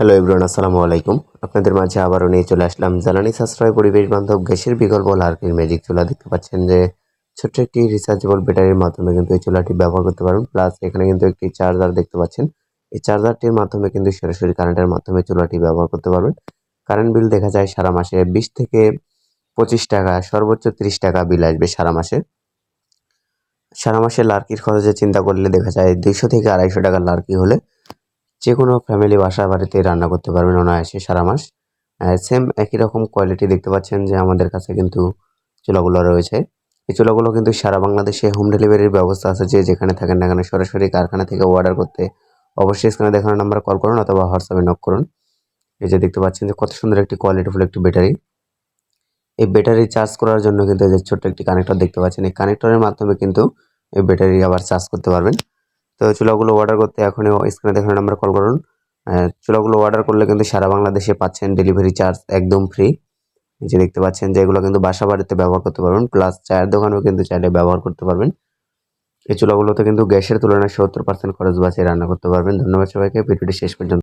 Hello everyone আসসালামু আলাইকুম আপনাদের মাঝে আবারও নিয়ে চলে আসলাম জ্বালানি সাশ্রয় পরিবেশ বান্ধব গ্যাসের বিকল্প লার্কির ম্যাজিক চুলা। দেখতে পাচ্ছেন যে ছোট্ট একটি রিচার্জেবল ব্যাটারির মাধ্যমে কিন্তু এই চুলাটি ব্যবহার করতে পারবেন। প্লাস এখানে কিন্তু একটি চার্জার দেখতে পাচ্ছেন। এই চার্জারটির মাধ্যমে কিন্তু সরাসরি কারেন্টের মাধ্যমে চুলাটি ব্যবহার করতে পারবেন। কারেন্ট বিল দেখা যায় সারা মাসে বিশ থেকে পঁচিশ টাকা, সর্বোচ্চ তিরিশ টাকা বিল আসবে সারা মাসে। সারা মাসে লার্কির খরচে চিন্তা করলে দেখা যায় দুইশো থেকে আড়াইশো টাকা লার্কি হলে যে কোনো ফ্যামিলি বাসা বাড়িতে রান্না করতে পারবেন অনায়াসে সারা মাস। সেম একই রকম কোয়ালিটি দেখতে পাচ্ছেন যে আমাদের কাছে কিন্তু চুলাগুলো রয়েছে। এই চুলাগুলো কিন্তু সারা বাংলাদেশে হোম ডেলিভারির ব্যবস্থা আছে যে যেখানে থাকেন না কেন সরাসরি কারখানা থেকে অর্ডার করতে। অবশ্যই স্ক্রিনে দেখানো নাম্বারে কল করুন অথবা হোয়াটসঅ্যাপে নক করুন। এই যে দেখতে পাচ্ছেন যে কত সুন্দর একটি কোয়ালিটিফুল একটি ব্যাটারি এই ব্যাটারি চার্জ করার জন্য কিন্তু যে ছোট্ট একটি কানেক্টর দেখতে পাচ্ছেন। এই কানেক্টরের মাধ্যমে কিন্তু এই ব্যাটারি আবার চার্জ করতে পারবেন। তো চুলাগুলো অর্ডার করতে এখনও স্ক্রিনে দেখানো নাম্বার কল করুন। চুলাগুলো অর্ডার করলে কিন্তু সারা বাংলাদেশে পাচ্ছেন ডেলিভারি চার্জ একদম ফ্রি যে দেখতে পাচ্ছেন যে এগুলো কিন্তু বাসা বাড়িতে ব্যবহার করতে পারবেন প্লাস চায়ের দোকানেও কিন্তু চাইলে ব্যবহার করতে পারবেন। এই চুলাগুলোতে কিন্তু গ্যাসের তুলনায় সত্তর পার্সেন্ট খরচ বাঁচিয়ে রান্না করতে পারবেন। ধন্যবাদ সবাইকে, ভিডিওটি শেষ পর্যন্ত